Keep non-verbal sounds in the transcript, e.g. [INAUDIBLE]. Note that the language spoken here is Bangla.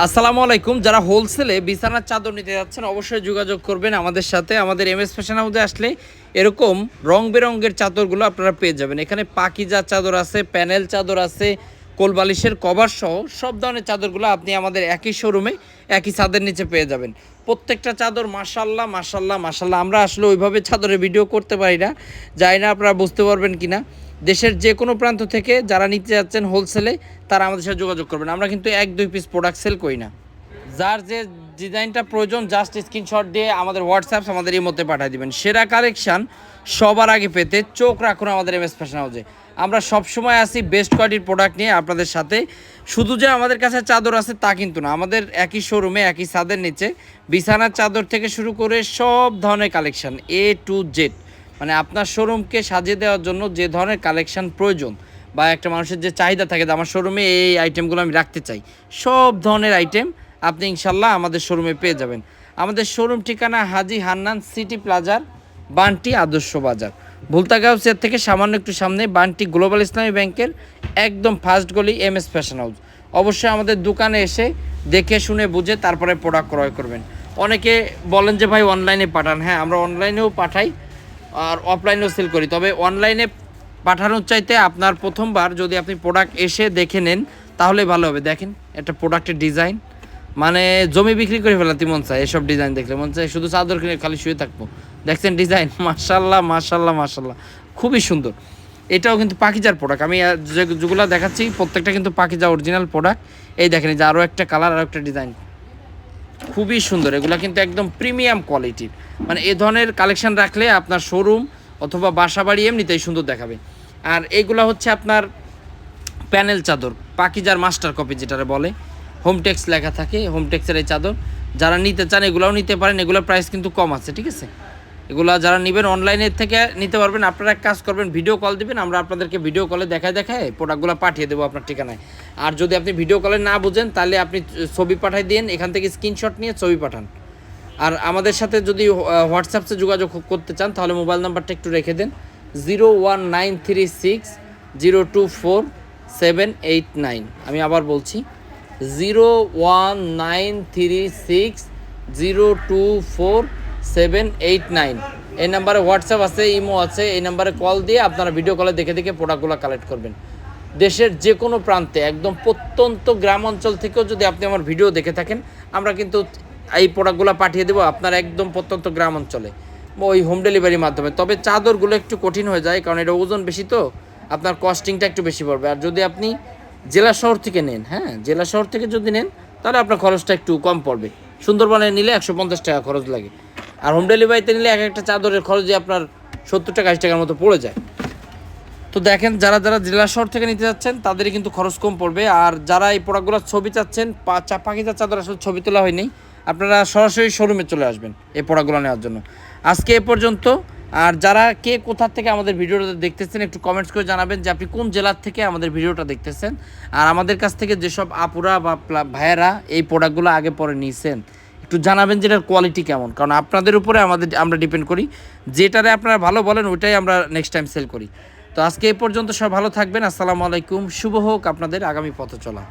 আসসালামু আলাইকুম। যারা হোলসেলে বিছানার চাদর নিতে যাচ্ছেন, অবশ্যই যোগাযোগ করবেন আমাদের সাথে। আমাদের এম এস ফ্যাশন হাউসে আসলে এরকম রং বেরঙের চাদরগুলো আপনারা পেয়ে যাবেন। এখানে পাকিজা চাদর আছে, প্যানেল চাদর আছে, কোলবালিশের কভার সহ সব ধরনের চাদরগুলো আপনি আমাদের একই শোরুমে একই ছাদের নিচে পেয়ে যাবেন। প্রত্যেকটা চাদর মাসাল্লাহ মাসাল্লাহ মাসাল্লাহ আমরা আসলে ওইভাবে চাদরের ভিডিও করতে পারি না। যাই না, আপনারা বুঝতে পারবেন কিনা। দেশের যে কোনো প্রান্ত থেকে যারা নিতে যাচ্ছেন হোলসেলে তারা আমাদের সাথে যোগাযোগ করবেন। আমরা কিন্তু এক দুই পিস প্রোডাক্ট সেল করি না। যার যে ডিজাইনটা প্রয়োজন জাস্ট স্ক্রিনশট দিয়ে আমাদের হোয়াটসঅ্যাপ আমাদের এই মধ্যে পাঠিয়ে দিবেন। সেরা কালেকশান সবার আগে পেতে চোখ রাখুন আমাদের এম এস ফ্যাশন হাউসে আমরা সবসময় আসি বেস্ট কোয়ালিটির প্রোডাক্ট নিয়ে আপনাদের সাথে। শুধু যে আমাদের কাছে চাদর আছে তা কিন্তু না, আমাদের একই শোরুমে একই ছাদের নিচে, বিছানার চাদর থেকে শুরু করে সব ধরনের কালেকশান এ টু জেড মানে আপনার শোরুমকে সাজিয়ে দেওয়ার জন্য যে ধরনের কালেকশন প্রয়োজন বা একটা মানুষের যে চাহিদা থাকে আমার শোরুমে এই আইটেমগুলো আমি রাখতে চাই, সব ধরনের আইটেম আপনি ইনশাল্লাহ আমাদের শোরুমে পেয়ে যাবেন। আমাদের শোরুম ঠিকানা হাজি হান্নান সিটি প্লাজার বান্টি আদর্শ বাজার। ভুলতাগাউসের থেকে সামান্য একটু সামনে বান্টি গ্লোবাল ইসলামী ব্যাংকের একদম ফার্স্ট গলি এম এস ফ্যাশন হাউস অবশ্যই আমাদের দোকানে এসে দেখে শুনে বুঝে তারপরে প্রোডাক্ট ক্রয় করবেন। অনেকে বলেন যে ভাই অনলাইনে পাঠান। হ্যাঁ আমরা অনলাইনেও পাঠাই। আর অফলাইনেও সেল করি। তবে অনলাইনে পাঠানোর চাইতে আপনার প্রথমবার যদি আপনি প্রোডাক্ট এসে দেখে নেন, তাহলে ভালো হবে। দেখেন, একটা প্রোডাক্টের ডিজাইন মানে জমি বিক্রি করে ফেলাতে মন চায় এসব ডিজাইন দেখলে। মন চায় শুধু চাদর কিনে খালি শুয়ে থাকব। দেখছেন ডিজাইন [LAUGHS] মার্শাল্লাহ মার্শাল্লাহ মার্শাল্লাহ খুবই সুন্দর। এটাও কিন্তু পাখিজার প্রোডাক্ট আমি যেগুলো দেখাচ্ছি, প্রত্যেকটা কিন্তু পাখিজা অরিজিনাল প্রোডাক্ট এই দেখেন যে আরও একটা কালার আরও একটা ডিজাইন খুবই সুন্দর। এগুলো কিন্তু একদম প্রিমিয়াম কোয়ালিটির মানে এ ধরনের কালেকশন রাখলে আপনার শোরুম অথবা বাসা বাড়ি এমনিতেই সুন্দর দেখাবে। আর এইগুলো হচ্ছে আপনার প্যানেল চাদর, পাকিজার মাস্টার কপি যেটারে বলে। হোমটেক্স লেখা থাকে হোমটেক্সের এই চাদর। যারা নিতে চান, এগুলোও নিতে পারেন। এগুলোর প্রাইস কিন্তু কম আছে, ঠিক আছে? এগুলো যারা নেবেন অনলাইনের থেকে নিতে পারবেন। আপনারা এক কাজ করবেন ভিডিও কল দিবেন, আমরা আপনাদেরকে ভিডিও কলে দেখায় দেখায় প্রোডাক্টগুলো পাঠিয়ে দেবো আপনার ঠিকানায়। আর যদি আপনি ভিডিও কলে না বুঝেন, তাহলে আপনি ছবি পাঠিয়ে দিন, এখান থেকে স্ক্রিনশট নিয়ে ছবি পাঠান। আর আমাদের সাথে যদি হোয়াটসঅ্যাপে যোগাযোগ করতে চান, তাহলে মোবাইল নাম্বারটা একটু রেখে দেন। Zero one nine three six zero two four seven eight nine আমি আবার বলছি zero one nine three six zero two four seven eight nine এই নাম্বারে হোয়াটসঅ্যাপ আছে, ইমো আছে, এই নাম্বারে কল দিয়ে আপনারা ভিডিও কলে দেখে দেখে প্রোডাক্টগুলো কালেক্ট করবেন। দেশের যে কোনো প্রান্তে, একদম প্রত্যন্ত গ্রাম অঞ্চল থেকেও যদি আপনি আমার ভিডিও দেখে থাকেন, আমরা কিন্তু এই প্রোডাক্টগুলো পাঠিয়ে দেবো আপনার একদম প্রত্যন্ত গ্রাম অঞ্চলে, ওই হোম ডেলিভারির মাধ্যমে। তবে চাদরগুলো একটু কঠিন হয়ে যায়, কারণ এটা ওজন বেশি তো, আপনার কস্টিংটা একটু বেশি পড়বে। আর যদি আপনি জেলা শহর থেকে নেন হ্যাঁ জেলা শহর থেকে যদি নেন, তাহলে আপনার খরচটা একটু কম পড়বে। সুন্দরবনে নিলে একশো পঞ্চাশ টাকা খরচ লাগে। আর হোম ডেলিভারিতে নিলে এক একটা চাদরের খরচে আপনার সত্তর টাকা, আশি টাকার মতো পড়ে যায়। তো দেখেন, যারা যারা জেলা শহর থেকে নিতে যাচ্ছেন, তাদেরই কিন্তু খরচ কম পড়বে। আর যারা এই প্রোডাক্টগুলোর ছবি চাচ্ছেন চা চাদর আসলে ছবি তোলা হয়নি। আপনারা সরাসরি শোরুমে চলে আসবেন এই প্রোডাক্টগুলো নেওয়ার জন্য। আজকে এ পর্যন্ত। আর যারা কে কোথা থেকে আমাদের ভিডিওটা দেখতেছেন, একটু কমেন্টস করে জানাবেন যে আপনি কোন জেলার থেকে আমাদের ভিডিওটা দেখতেছেন। আর আমাদের কাছ থেকে যেসব আপুরা বা ভাইয়েরা এই প্রোডাক্টগুলো আগে পরে নিয়েছেন একটু জানাবেন যে এটার কোয়ালিটি কেমন। কারণ আপনাদের উপরে আমাদের আমরা ডিপেন্ড করি। যেটারে আপনারা ভালো বলেন, ওইটাই আমরা নেক্সট টাইম সেল করি। তো আজকে এই পর্যন্ত সব ভালো থাকবেন। আসসালামু আলাইকুম। শুভ হোক আপনাদের। আগামী পথ চলা।